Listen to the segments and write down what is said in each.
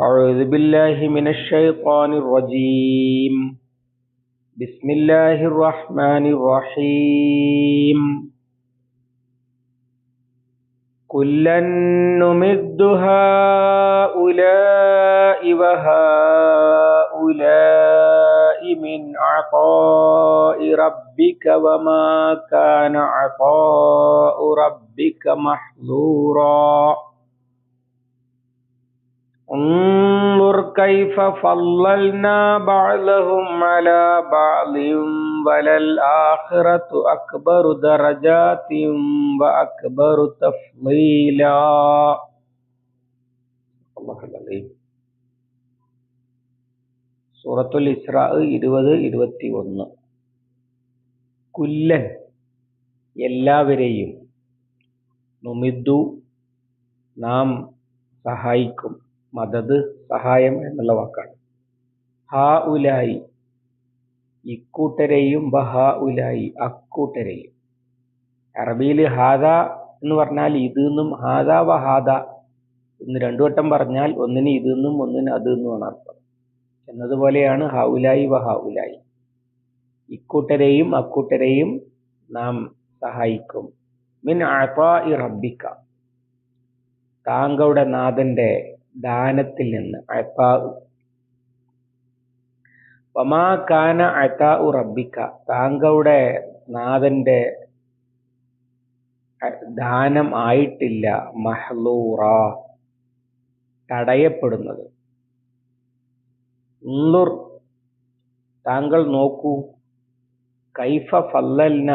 أعوذ بالله من الشيطان الرجيم. بسم الله الرحمن الرحيم. كلا نمد هؤلاء وهؤلاء من عطاء ربك وما كان عطاء ربك محظورا. انظر كيف فضلنا بعضهم على بعض وللآخرة أكبر درجات وأكبر تفضيلا الله العظيم സൂറത്തുൽ ഇസ്രാ ഇരുപത് ഇരുപത്തി ഒന്ന് കുല്ലൻ എല്ലാവരെയും നുമിദ്ദു നാം സഹായിക്കും മദത് സഹായം എന്നുള്ള വാക്കാണ്. ഹാ ഉലായി ഇക്കൂട്ടരെയും ബഹാ ഉലായി അക്കൂട്ടരെയും. അറബിയിൽ ഹാദ എന്ന് പറഞ്ഞാൽ ഇത് എന്നും ഹാദ വഹാദ എന്ന് രണ്ടു വട്ടം പറഞ്ഞാൽ ഒന്നിന് ഇത് എന്നും ഒന്നിന് അത് എന്നുമാണ് അർത്ഥം. എന്നതുപോലെയാണ് ഹൗലായി ഉലായി ഇക്കൂട്ടരെയും അക്കൂട്ടരെയും നാം സഹായിക്കും. മിൻ അഫാഇ റബ്ബിക്ക. താങ്കളുടെ നാഥന്റെ ദാനത്തിൽ നിന്ന് അഫാ വമാ കാന അതാഉ റബ്ബിക്ക താങ്കളുടെ നാഥന്റെ ദാനം ആയിട്ടില്ല മഹ്ലൂറ. തടയപ്പെടുന്നത്. താങ്കൾ നോക്കൂ. കൈഫ ഫല്ലൽന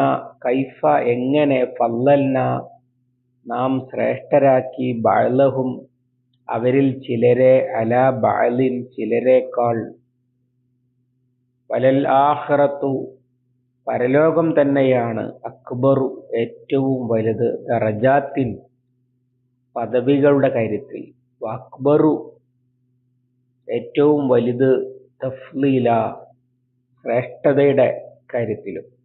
കൈഫ എങ്ങനെ ഫല്ലൽന? നാം ശ്രേഷ്ഠരാക്കി ബാലഹും അവരിൽ ചിലരെ അല ബാലിൻ ചിലരെക്കാൾ. വലൽ ആഹ്റത്തു പരലോകം തന്നെയാണ് അക്ബറു ഏറ്റവും വലുത് ദറജാത്തിൻ പദവികളുടെ കാര്യത്തിൽ. അക്ബറു ഏറ്റവും വലുത് തഫ്ലീല ശ്രേഷ്ഠതയുടെ കാര്യത്തിലും.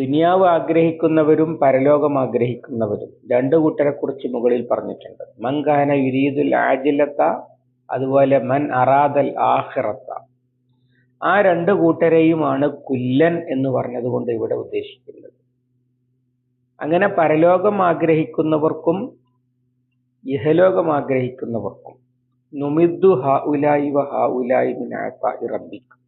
ദുനിയാവ് ആഗ്രഹിക്കുന്നവരും പരലോകം ആഗ്രഹിക്കുന്നവരും. രണ്ടു കൂട്ടരെ കുറിച്ച് മുകളിൽ പറഞ്ഞിട്ടുണ്ട്. മൻകാന യുരീദുൽ ആജിലത്ത അതുപോലെ മൻ അറാദൽ ആഹിറത്ത ആ രണ്ട് കൂട്ടരെയുമാണ് കുല്ലൻ എന്ന് പറഞ്ഞതുകൊണ്ട് ഇവിടെ ഉദ്ദേശിക്കുന്നത്. അങ്ങനെ പരലോകം ആഗ്രഹിക്കുന്നവർക്കും ഇഹലോകം ആഗ്രഹിക്കുന്നവർക്കും നുമിദ്ദു ഹ ഉലായി വ ഹ ഉലായി റബ്ബിക്ക്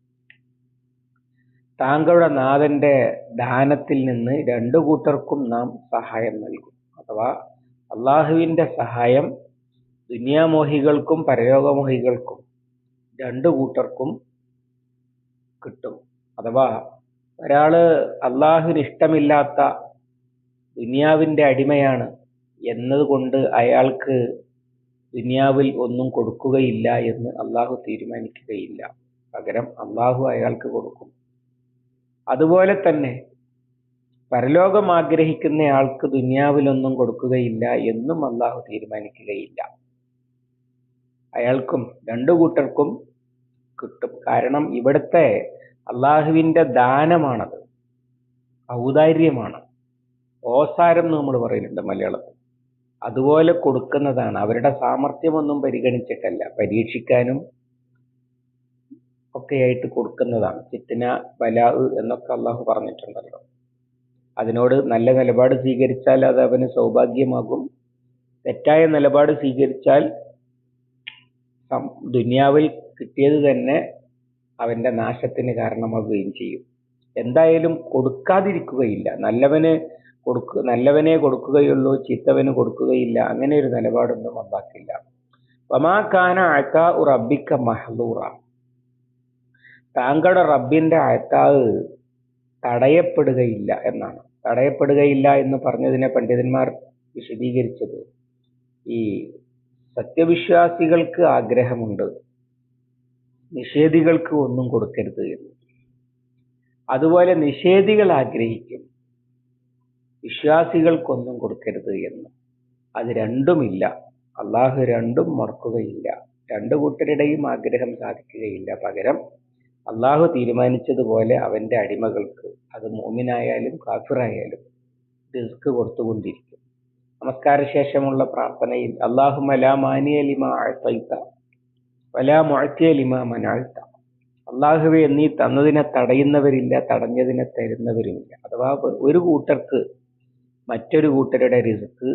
താങ്കളുടെ നാഥന്റെ ദാനത്തിൽ നിന്ന് രണ്ടു കൂട്ടർക്കും നാം സഹായം നൽകും. അഥവാ അള്ളാഹുവിന്റെ സഹായം ദുനിയാമോഹികൾക്കും പരലോകമോഹികൾക്കും രണ്ടു കൂട്ടർക്കും കിട്ടും. അഥവാ ഒരാൾ അള്ളാഹുവിന് ഇഷ്ടമില്ലാത്ത ദുനിയാവിന്റെ അടിമയാണ് എന്നതുകൊണ്ട് അയാൾക്ക് ദുനിയാവിൽ ഒന്നും കൊടുക്കുകയില്ല എന്ന് അള്ളാഹു തീരുമാനിക്കുകയില്ല. പകരം അള്ളാഹു അയാൾക്ക് കൊടുക്കും. അതുപോലെ തന്നെ പരലോകം ആഗ്രഹിക്കുന്ന ആൾക്ക് ദുനിയാവിലൊന്നും കൊടുക്കുകയില്ല എന്നും അള്ളാഹു തീരുമാനിക്കുകയില്ല. അയാൾക്കും രണ്ടു കൂട്ടർക്കും കിട്ടും. കാരണം ഇവിടുത്തെ അള്ളാഹുവിന്റെ ദാനമാണത്. ഔദാര്യമാണ്. ഓസാരം എന്ന് നമ്മൾ പറയുന്നുണ്ട് മലയാളത്തിൽ. അതുപോലെ കൊടുക്കുന്നതാണ്. അവരുടെ സാമർഥ്യമൊന്നും പരിഗണിച്ചിട്ടല്ല. പരീക്ഷിക്കാനും ഒക്കെയായിട്ട് കൊടുക്കുന്നതാണ്. ചിത്തിന ബലാഹ് എന്നൊക്കെ അള്ളാഹു പറഞ്ഞിട്ടുണ്ടല്ലോ. അതിനോട് നല്ല നിലപാട് സ്വീകരിച്ചാൽ അത് അവന് സൗഭാഗ്യമാകും. തെറ്റായ നിലപാട് സ്വീകരിച്ചാൽ ദുനിയാവിൽ കിട്ടിയത് തന്നെ അവന്റെ നാശത്തിന് കാരണമാകുകയും ചെയ്യും. എന്തായാലും കൊടുക്കാതിരിക്കുകയില്ല. നല്ലവന് കൊടുക്ക നല്ലവനെ കൊടുക്കുകയുള്ളൂ ചീത്തവന് കൊടുക്കുകയില്ല. അങ്ങനെ ഒരു നിലപാടൊന്നും ഉണ്ടാക്കില്ല ഒമാ കാന അഴക്ക റബ്ബിക്ക മഹദൂറ താങ്കളുടെ റബ്ബിന്റെ അയത്താവ് തടയപ്പെടുകയില്ല എന്നാണ്. തടയപ്പെടുകയില്ല എന്ന് പറഞ്ഞതിനെ പണ്ഡിതന്മാർ വിശദീകരിച്ചത്. ഈ സത്യവിശ്വാസികൾക്ക് ആഗ്രഹമുണ്ട്. നിഷേധികൾക്ക് ഒന്നും കൊടുക്കരുത് എന്ന്. അതുപോലെ നിഷേധികൾ ആഗ്രഹിക്കും. വിശ്വാസികൾക്കൊന്നും കൊടുക്കരുത് എന്ന്. അത് രണ്ടുമില്ല. അള്ളാഹു രണ്ടും മറക്കുകയില്ല. രണ്ടു കൂട്ടരുടെയും ആഗ്രഹം സാധിക്കുകയില്ല. പകരം അള്ളാഹു തീരുമാനിച്ചതുപോലെ അവന്റെ അടിമകൾക്ക് അത് മോമിനായാലും കാഫിറായാലും റിസ്ക് കൊടുത്തുകൊണ്ടിരിക്കും. നമസ്കാര ശേഷമുള്ള പ്രാർത്ഥനയിൽ അള്ളാഹു മലാ മാനിയ ലിമ വലാ മുഴത്തിയ ലിമ മനാഴ്ത്ത അള്ളാഹുവെ നീ തന്നതിനെ തടയുന്നവരില്ല തടഞ്ഞതിനെ തരുന്നവരുമില്ല. അഥവാ ഒരു കൂട്ടർക്ക് മറ്റൊരു കൂട്ടരുടെ റിസ്ക്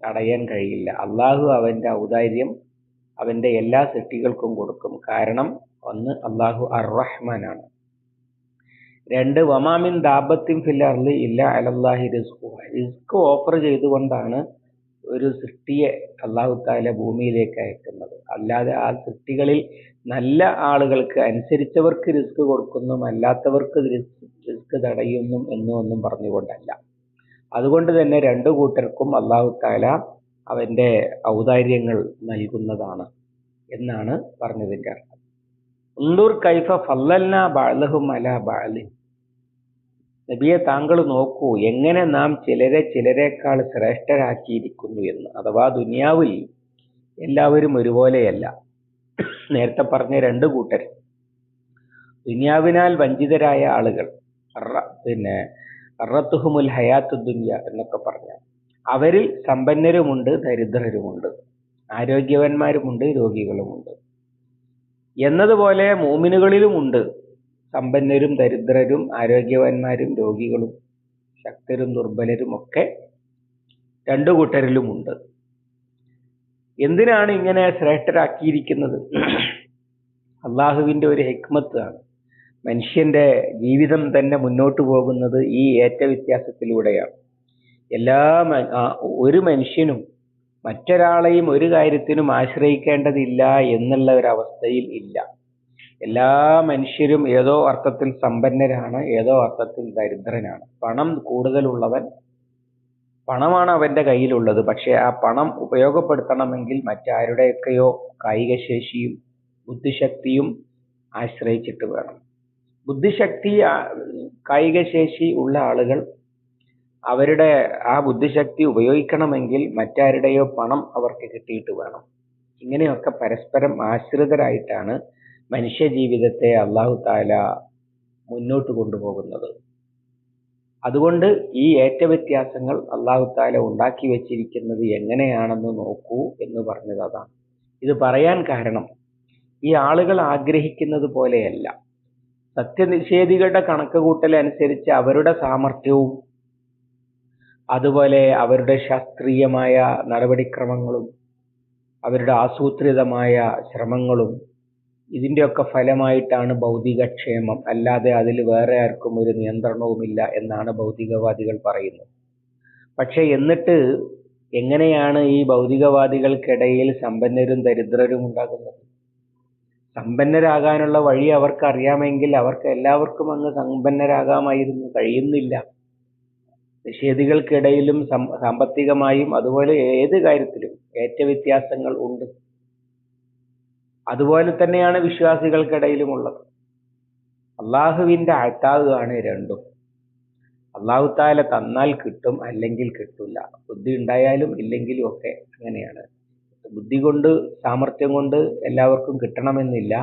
തടയാൻ കഴിയില്ല. അള്ളാഹു അവന്റെ ഔദാര്യം അവന്റെ എല്ലാ സൃഷ്ടികൾക്കും കൊടുക്കും. കാരണം ഒന്ന് അള്ളാഹു അർറഹ്മാനാണ്. രണ്ട് വമാമിൻ ദാബത്തിൻ അർളി ഇല്ല അലല്ലാഹി റിസ്കു റിസ്ക് ഓഫർ ചെയ്തുകൊണ്ടാണ് ഒരു സൃഷ്ടിയെ അള്ളാഹു താല ഭൂമിയിലേക്ക് അയക്കുന്നത്. അല്ലാതെ ആ സൃഷ്ടികളിൽ നല്ല ആളുകൾക്ക് അനുസരിച്ചവർക്ക് റിസ്ക് കൊടുക്കുന്നു അല്ലാത്തവർക്ക് റിസ്ക് തടയുന്നു എന്നും ഒന്നും പറഞ്ഞുകൊണ്ടല്ല. അതുകൊണ്ട് തന്നെ രണ്ടു കൂട്ടർക്കും അള്ളാഹു താല അവന്റെ ഔദാര്യങ്ങൾ നൽകുന്നതാണ് എന്നാണ് പറഞ്ഞതിന്റെ അർത്ഥം. ഉള്ളൂർ കൈഫ ഫല്ലല്ല ബാലഹും അല നബിയെ താങ്കൾ നോക്കൂ എങ്ങനെ നാം ചിലരെ ചിലരെക്കാൾ ശ്രേഷ്ഠരാക്കിയിരിക്കുന്നു എന്ന്. അഥവാ ദുനിയാവിൽ എല്ലാവരും ഒരുപോലെയല്ല. നേരത്തെ പറഞ്ഞ രണ്ട് കൂട്ടർ. ദുനിയാവിനാൽ വഞ്ചിതരായ ആളുകൾ. പിന്നെ റത്തുഹുമുൽ ഹയാത്ത് ദുനിയ എന്നൊക്കെ പറഞ്ഞ. അവരിൽ സമ്പന്നരുമുണ്ട് ദരിദ്രരുമുണ്ട്. ആരോഗ്യവന്മാരുമുണ്ട് രോഗികളുമുണ്ട്. എന്നതുപോലെ മൂമിനുകളിലുമുണ്ട് സമ്പന്നരും ദരിദ്രരും ആരോഗ്യവാന്മാരും രോഗികളും ശക്തരും ദുർബലരും ഒക്കെ രണ്ടു കൂട്ടരിലുമുണ്ട് എന്തിനാണ് ഇങ്ങനെ ശ്രേഷ്ഠരാക്കിയിരിക്കുന്നത്? അള്ളാഹുവിന്റെ ഒരു ഹെക്മത്ത് ആണ് മനുഷ്യന്റെ ജീവിതം തന്നെ മുന്നോട്ട് പോകുന്നത് ഈ ഏറ്റവ്യത്യാസത്തിലൂടെയാണ്. എല്ലാ ഒരു മനുഷ്യനും മറ്റൊരാളെയും ഒരു കാര്യത്തിനും ആശ്രയിക്കേണ്ടതില്ല എന്നുള്ള ഒരു അവസ്ഥയിൽ ഇല്ല. എല്ലാ മനുഷ്യരും ഏതോ അർത്ഥത്തിൽ സമ്പന്നരാണ് ഏതോ അർത്ഥത്തിൽ ദരിദ്രനാണ്. പണം കൂടുതലുള്ളവൻ പണമാണ് അവന്റെ കയ്യിലുള്ളത്. പക്ഷെ ആ പണം ഉപയോഗപ്പെടുത്തണമെങ്കിൽ മറ്റാരുടെയൊക്കെയോ കായിക ശേഷിയും ബുദ്ധിശക്തിയും ആശ്രയിച്ചിട്ട് വേണം. ബുദ്ധിശക്തി കായിക ശേഷി ഉള്ള ആളുകൾ അവരുടെ ആ ബുദ്ധിശക്തി ഉപയോഗിക്കണമെങ്കിൽ മറ്റാരുടെയോ പണം അവർക്ക് കിട്ടിയിട്ട് വേണം. ഇങ്ങനെയൊക്കെ പരസ്പരം ആശ്രിതരായിട്ടാണ് മനുഷ്യ ജീവിതത്തെ അള്ളാഹു താല മുന്നോട്ട് കൊണ്ടുപോകുന്നത്. അതുകൊണ്ട് ഈ ഏറ്റ വ്യത്യാസങ്ങൾ അള്ളാഹു താല ഉണ്ടാക്കി വെച്ചിരിക്കുന്നത് എങ്ങനെയാണെന്ന് നോക്കൂ എന്ന് പറഞ്ഞത് അതാണ്. ഇത് പറയാൻ കാരണം ഈ ആളുകൾ ആഗ്രഹിക്കുന്നത് പോലെയല്ല. സത്യനിഷേധികളുടെ കണക്ക് കൂട്ടലനുസരിച്ച് അവരുടെ സാമർഥ്യവും അതുപോലെ അവരുടെ ശാസ്ത്രീയമായ നടപടിക്രമങ്ങളും അവരുടെ ആസൂത്രിതമായ ശ്രമങ്ങളും ഇതിന്റെയൊക്കെ ഫലമായിട്ടാണ് ഭൗതിക ക്ഷേമം അല്ലാതെ അതിൽ വേറെ ആർക്കും ഒരു നിയന്ത്രണവുമില്ല എന്നാണ് ഭൗതികവാദികൾ പറയുന്നത്. പക്ഷെ എന്നിട്ട് എങ്ങനെയാണ് ഈ ഭൗതികവാദികൾക്കിടയിൽ സമ്പന്നരും ദരിദ്രരും ഉണ്ടാകുന്നത്? സമ്പന്നരാകാനുള്ള വഴി അവർക്ക് അറിയാമെങ്കിൽ അവർക്ക് എല്ലാവർക്കും അങ്ങ് സമ്പന്നരാകാമായിരുന്നു. കഴിയുന്നില്ല. നിഷേധികൾക്കിടയിലും സം സാമ്പത്തികമായും അതുപോലെ ഏത് കാര്യത്തിലും ഏറ്റ വ്യത്യാസങ്ങൾ ഉണ്ട്. അതുപോലെ തന്നെയാണ് വിശ്വാസികൾക്കിടയിലും ഉള്ളത്. അള്ളാഹുവിന്റെ ആണ് രണ്ടും. അള്ളാഹു താല തന്നാൽ കിട്ടും അല്ലെങ്കിൽ കിട്ടില്ല ബുദ്ധി ഉണ്ടായാലും ഇല്ലെങ്കിലും ഒക്കെ അങ്ങനെയാണ്. ബുദ്ധി കൊണ്ട് സാമർഥ്യം കൊണ്ട് എല്ലാവർക്കും കിട്ടണമെന്നില്ല.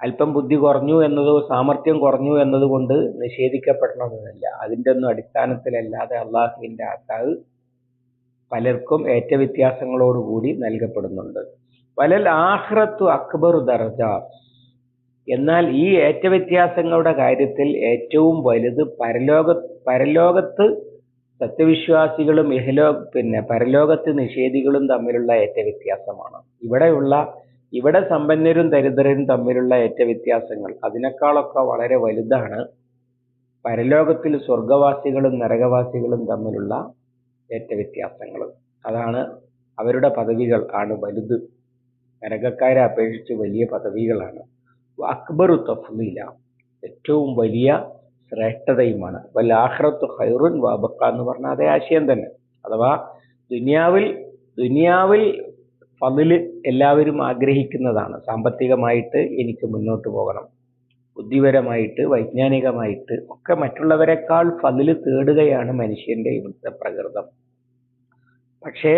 അല്പം ബുദ്ധി കുറഞ്ഞു എന്നതോ സാമർഥ്യം കുറഞ്ഞു എന്നതുകൊണ്ട് നിഷേധിക്കപ്പെടണമെന്നില്ല. അതിന്റെ ഒന്നും അടിസ്ഥാനത്തിലല്ലാതെ അള്ളാഹുവിന്റെ ആത്താവ് പലർക്കും ഏറ്റ വ്യത്യാസങ്ങളോടുകൂടി നൽകപ്പെടുന്നുണ്ട്. വലൽ ആഹ്റത്തു അക്ബർ ദർജ. എന്നാൽ ഈ ഏറ്റ വ്യത്യാസങ്ങളുടെ കാര്യത്തിൽ ഏറ്റവും വലുത് പരലോക പരലോകത്ത് സത്യവിശ്വാസികളും ഇഹലോ പിന്നെ പരലോകത്ത് നിഷേധികളും തമ്മിലുള്ള ഏറ്റ വ്യത്യാസമാണ് ഇവിടെയുള്ള ഇവിടെ സമ്പന്നരും ദരിദ്രരും തമ്മിലുള്ള ഏറ്റ വ്യത്യാസങ്ങൾ അതിനേക്കാളൊക്കെ വളരെ വലുതാണ്. പരലോകത്തിൽ സ്വർഗവാസികളും നരകവാസികളും തമ്മിലുള്ള ഏറ്റ വ്യത്യാസങ്ങൾ അതാണ് അവരുടെ പദവികൾ ആണ് വലുത്. നരകക്കാരെ അപേക്ഷിച്ച് വലിയ പദവികളാണ്. അക്ബറു തഫ്ലീല ഏറ്റവും വലിയ ശ്രേഷ്ഠതയുമാണ്. വല്ലാഹ്റത്തു ഹൈറുൻ വാബക്ക എന്ന് പറഞ്ഞ അതേ ആശയം തന്നെ. അഥവാ ദുനിയാവിൽ ദുനിയാവിൽ ഫതിൽ എല്ലാവരും ആഗ്രഹിക്കുന്നതാണ്. സാമ്പത്തികമായിട്ട് എനിക്ക് മുന്നോട്ട് പോകണം. ബുദ്ധിപരമായിട്ട് വൈജ്ഞാനികമായിട്ട് ഒക്കെ മറ്റുള്ളവരെക്കാൾ ഫതിൽ തേടുകയാണ് മനുഷ്യന്റെ ഇവിടുത്തെ പ്രകൃതം. പക്ഷേ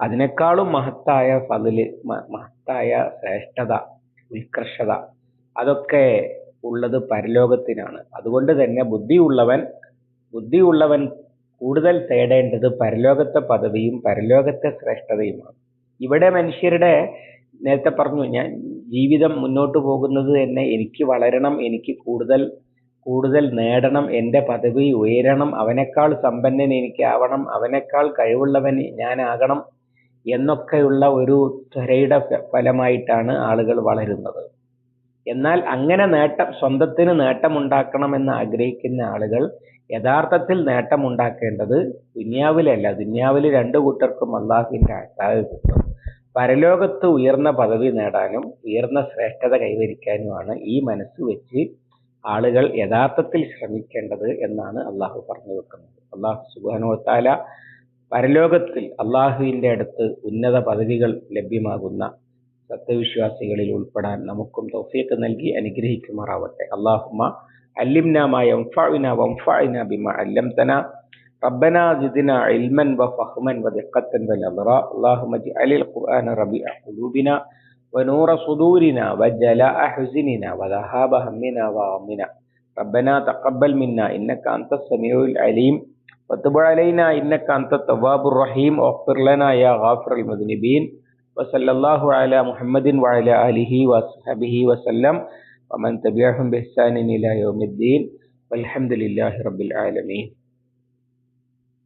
അതിനേക്കാളും മഹത്തായ ഫതിൽ മഹത്തായ ശ്രേഷ്ഠത ഉത്കർഷത അതൊക്കെ ഉള്ളത് പരലോകത്തിനാണ്. അതുകൊണ്ട് തന്നെ ബുദ്ധിയുള്ളവൻ ബുദ്ധിയുള്ളവൻ കൂടുതൽ തേടേണ്ടത് പരലോകത്തെ പദവിയും പരലോകത്തെ ശ്രേഷ്ഠതയുമാണ്. ഇവിടെ മനുഷ്യരുടെ നേരത്തെ പറഞ്ഞു ഞാൻ ജീവിതം മുന്നോട്ട് പോകുന്നത് തന്നെ എനിക്ക് വളരണം എനിക്ക് കൂടുതൽ കൂടുതൽ നേടണം എന്റെ പദവി ഉയരണം അവനേക്കാൾ സമ്പന്നൻ എനിക്കാവണം അവനേക്കാൾ കഴിവുള്ളവൻ ഞാനാകണം എന്നൊക്കെയുള്ള ഒരു ത്വരയുടെ ഫലമായിട്ടാണ് ആളുകൾ വളരുന്നത്. എന്നാൽ അങ്ങനെ നേട്ടം സ്വന്തത്തിന് നേട്ടമുണ്ടാക്കണമെന്ന് ആഗ്രഹിക്കുന്ന ആളുകൾ യഥാർത്ഥത്തിൽ നേട്ടമുണ്ടാക്കേണ്ടത് ദുന്യാവിലല്ല. ദുന്യാവിൽ രണ്ടു കൂട്ടർക്കും അള്ളാഹുവിന്റെ അസാവ് കിട്ടും. പരലോകത്ത് ഉയർന്ന പദവി നേടാനും ഉയർന്ന ശ്രേഷ്ഠത കൈവരിക്കാനുമാണ് ഈ മനസ്സ് വെച്ച് ആളുകൾ യഥാർത്ഥത്തിൽ ശ്രമിക്കേണ്ടത് എന്നാണ് അള്ളാഹു പറഞ്ഞു വെക്കുന്നത്. അള്ളാഹു സുബാനുവത്താല പരലോകത്തിൽ അള്ളാഹുവിന്റെ അടുത്ത് ഉന്നത പദവികൾ ലഭ്യമാകുന്ന സത്യവിശ്വാസികളിൽ ഉൾപ്പെടാൻ നമുക്കും തൗഫീഖ് നൽകി അനുഗ്രഹിക്കുമാറാവട്ടെ. അള്ളാഹുമ്മ അല്ലിംനാമായ മാ യംഫഅുന ബിമ അല്ലംതന ربنا زدنا علما وفهما ودقة ونظرا اللهم اجعل القرآن ربيع قلوبنا ونور صدورنا وجلاء حزننا وذهاب همنا وغمنا. ربنا تقبل منا إنك أنت السميع العليم. وتب علينا إنك أنت التواب الرحيم. واغفر لنا يا غافر المذنبين. وصلى الله على محمد وعلى آله وصحبه وسلم. ومن تبعهم بإحسان إلى يوم الدين. والحمد لله رب العالمين.